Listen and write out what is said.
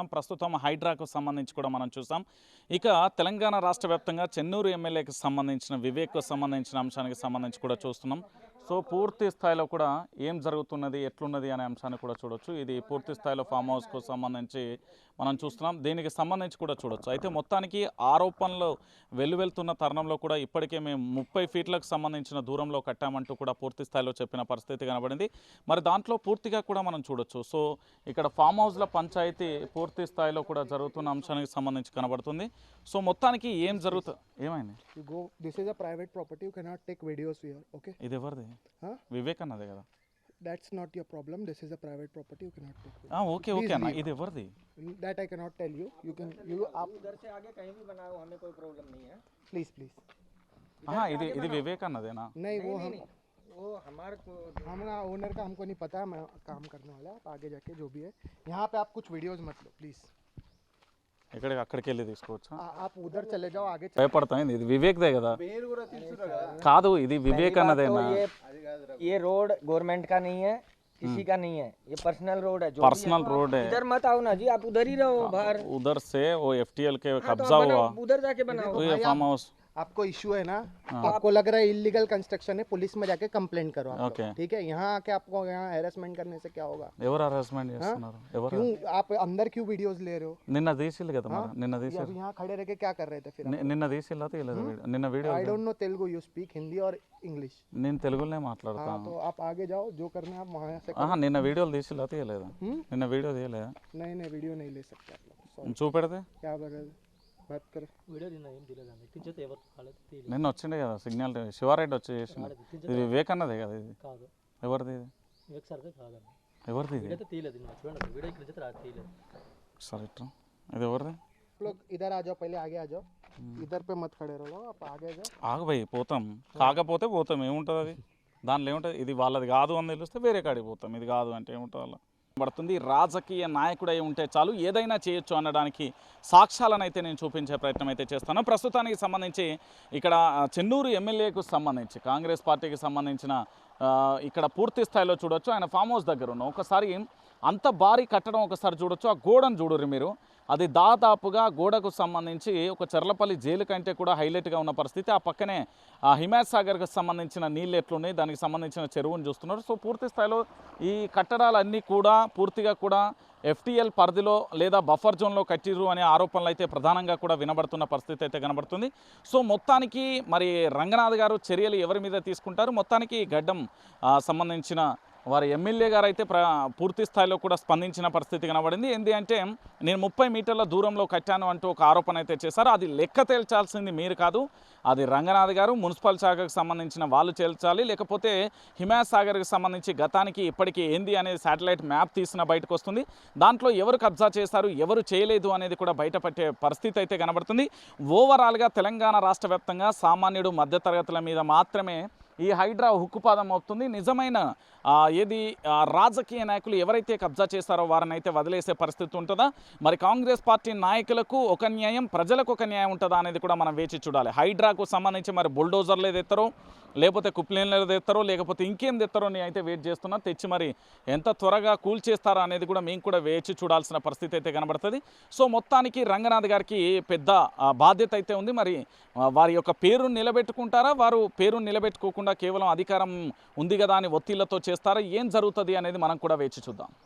చూస్తున్నాం ప్రస్తుతం హైడ్రాకు సంబంధించి కూడా మనం చూసాం. ఇక తెలంగాణ రాష్ట్ర వ్యాప్తంగా చెన్నూరు ఎమ్మెల్యేకి సంబంధించిన వివేక్కు సంబంధించిన అంశానికి సంబంధించి కూడా చూస్తున్నాం. సో పూర్తి స్థాయిలో కూడా ఏం జరుగుతున్నది ఎట్లున్నది అనే అంశాన్ని కూడా చూడొచ్చు. ఇది పూర్తి స్థాయిలో ఫామ్ హౌస్కు సంబంధించి మనం చూస్తున్నాం. దీనికి సంబంధించి కూడా చూడొచ్చు. అయితే మొత్తానికి ఆరోపణలు వెల్లువెళ్తున్న తరుణంలో కూడా ఇప్పటికే మేము ముప్పై ఫీట్లకు సంబంధించిన దూరంలో కట్టామంటూ కూడా పూర్తి స్థాయిలో చెప్పిన పరిస్థితి కనబడింది. మరి దాంట్లో పూర్తిగా కూడా మనం చూడొచ్చు. సో ఇక్కడ ఫామ్ హౌస్ల పంచాయతీ పూర్తి స్థాయిలో కూడా జరుగుతున్న అంశానికి సంబంధించి కనబడుతుంది. సో మొత్తానికి ఏం జరుగుతుంది ఏమైంది? Property. You cannot take videos here. Okay. ఇది ఎవరిది? Huh? వివేక్ అన్నదే కదా That's not your problem. This is a private property. You cannot take videos. ఆ, ఓకే ఓకే అన్న ఇది ఎవరిది That I cannot tell you. You can. You. आप उधर से आगे कहीं भी बनाओ हमें कोई प्रॉब्लम नहीं है please please. ఆహా, ఇది ఇది వివేక్ అన్నదేనా नहीं वो हम वो हमारे को हमारा ओनर का हमको नहीं पता मैं काम करने वाला आप आगे जाके जो भी है यहाँ पे आप कुछ वीडियोस मत लो प्लीज ఎక్కడికి అక్కడికి వెళ్ళి తీసుకోవచ్చా आप उधर चले जाओ आगे चले భయపడతాం ఇది వివేక్దే కదా కాదు ఇది వివేక్ అన్నదేనా ये रोड गवर्नमेंट का नहीं है किसी का नहीं है ये पर्सनल रोड है जो पर्सनल रोड है। इधर मत आओ ना जी आप उधर ही रहो बाहर। उधर से वो एफटीएल के हाँ, तो कब्जा हुआ। उधर जाके बनाओ। फार्म हाउस आपको इश्यू है ना आपको लग रहा है इलीगल कंस्ट्रक्शन है पुलिस में जाके कंप्लेंट करो आप लोग, ओके ठीक है यहाँ आके आपको यहाँ हेरासमेंट करने से क्या होगा ఎవరు హరాస్మెంట్ చేస్తున్నారు ఎవరు क्यों आप अंदर क्यों वीडियोस ले रहे हो నిన్న తీసిల్లు కదా మరి నిన్న ये తీసి अब यहाँ खड़े रह के क्या कर रहे थे फिर ని- నిన్న తీసిల్లా తీయలేదు వీడియో నిన్న video I don't know Telugu you speak Hindi और इंग्लिश నేను తెలుగులోనే हाँ మాట్లాడతాను तो आप आगे जाओ जो करना है आप वहाँ से ఆహా నిన్న వీడియోలు తీసిల్లా తీయలేదా हम्म? నిన్న వీడియో తీయలేదా नहीं नहीं वीडियो नहीं ले सकते आप लोग Sorry. చూపెడితే क्या बोल रहे थे? बात करो నిన్న వచ్చిండే కదా సిగ్నల్ శివారెడ్డి వచ్చి చేసిన ఇది వివేక్ అన్నదే కదా ఇది కాదు ఎవరిది ఇది వివేక్ సార్దే కాదండి ఎవరిది ఇది అయితే తీయలేదు నేను చూడండి అసలు వీడియో ఇక్కడ నుంచి రా- తీయలేదు సరే ఇట్లా ఇది ఎవరిది आप लोग इधर आ जाओ पहले आगे आ जाओ इधर पे मत खड़े रहो आप आगे आ जाओ ఆగు భయ్ పోతాం కాకపోతే పోతాం ఏముంటుంది అది దానిలో ఏముంటుంది ఇది వాళ్ళది కాదు అని తెలిస్తే వేరే కాడికి పోతాం ఇది కాదు అంటే ఏముంటుంది అలా పడుతుంది. రాజకీయ నాయకుడై ఉంటే చాలు ఏదైనా చేయొచ్చు అనడానికి సాక్ష్యాలను అయితే నేను చూపించే ప్రయత్నం అయితే చేస్తాను. ప్రస్తుతానికి సంబంధించి ఇక్కడ చెన్నూరు ఎమ్మెల్యేకు సంబంధించి కాంగ్రెస్ పార్టీకి సంబంధించిన ఇక్కడ పూర్తి స్థాయిలో చూడొచ్చు. ఆయన ఫామ్ హౌస్ దగ్గర ఉన్న. ఒకసారి అంత భారీ కట్టడం ఒకసారి చూడొచ్చు. ఆ గోడను చూడరు మీరు. అది దాదాపుగా గోడకు సంబంధించి ఒక చెర్లపల్లి జైలు కంటే కూడా హైలైట్గా ఉన్న పరిస్థితి. ఆ పక్కనే ఆ హిమాయత్ సాగర్కి సంబంధించిన నీళ్ళు ఎట్లున్నాయి? దానికి సంబంధించిన చెరువును చూస్తున్నారు. సో పూర్తి స్థాయిలో ఈ కట్టడాలన్నీ కూడా పూర్తిగా కూడా ఎఫ్టీఎల్ పరిధిలో లేదా బఫర్ జోన్లో కట్టిరు అనే ఆరోపణలు అయితే ప్రధానంగా కూడా వినబడుతున్న పరిస్థితి అయితే కనబడుతుంది. సో మొత్తానికి మరి రంగనాథ్ గారు చర్యలు ఎవరి మీద తీసుకుంటారు? మొత్తానికి గడ్డం సంబంధించిన వారి ఎమ్మెల్యే గారు అయితే ప్ర పూర్తి స్థాయిలో కూడా స్పందించిన పరిస్థితి కనబడింది. ఏంటి అంటే నేను ముప్పై మీటర్ల దూరంలో కట్టాను అంటూ ఒక ఆరోపణ అయితే చేశారు. అది లెక్క తేల్చాల్సింది మీరు కాదు. అది రంగనాథ్ గారు మున్సిపల్ శాఖకు సంబంధించిన వాళ్ళు చేల్చాలి లేకపోతే హిమాయత్ సాగర్కి సంబంధించి గతానికి ఇప్పటికీ ఏంది అనేది శాటిలైట్ మ్యాప్ తీసిన బయటకు వస్తుంది. దాంట్లో ఎవరు కబ్జా చేశారు ఎవరు చేయలేదు అనేది కూడా బయటపట్టే పరిస్థితి అయితే కనబడుతుంది. ఓవరాల్గా తెలంగాణ రాష్ట్ర వ్యాప్తంగా సామాన్యుడు మధ్యతరగతుల మీద మాత్రమే ఈ హైడ్రా హుక్కుపాదం అవుతుంది. నిజమైన ఏది రాజకీయ నాయకులు ఎవరైతే కబ్జా చేస్తారో వారిని అయితే వదిలేసే పరిస్థితి ఉంటుందా? మరి కాంగ్రెస్ పార్టీ నాయకులకు ఒక న్యాయం ప్రజలకు ఒక న్యాయం ఉంటుందా అనేది కూడా మనం వేచి చూడాలి. హైడ్రాకు సంబంధించి మరి బుల్డోజర్లు ఏది ఎత్తారో లేకపోతే కుప్లేన్లు తెస్తారో లేకపోతే ఇంకేం తెస్తారో నేను అయితే వెయిట్ చేస్తున్నా. తెచ్చి మరి ఎంత త్వరగా కూల్ చేస్తారా అనేది కూడా మేము కూడా వేచి చూడాల్సిన పరిస్థితి అయితే కనబడుతుంది. సో మొత్తానికి రంగనాథ్ గారికి పెద్ద బాధ్యత అయితే ఉంది. మరి వారి యొక్క పేరును నిలబెట్టుకుంటారా? వారు పేరును నిలబెట్టుకోకుండా కేవలం అధికారం ఉంది కదా అని ఒత్తిళ్ళతో చేస్తారా? ఏం జరుగుతుంది అనేది మనం కూడా వేచి చూద్దాం.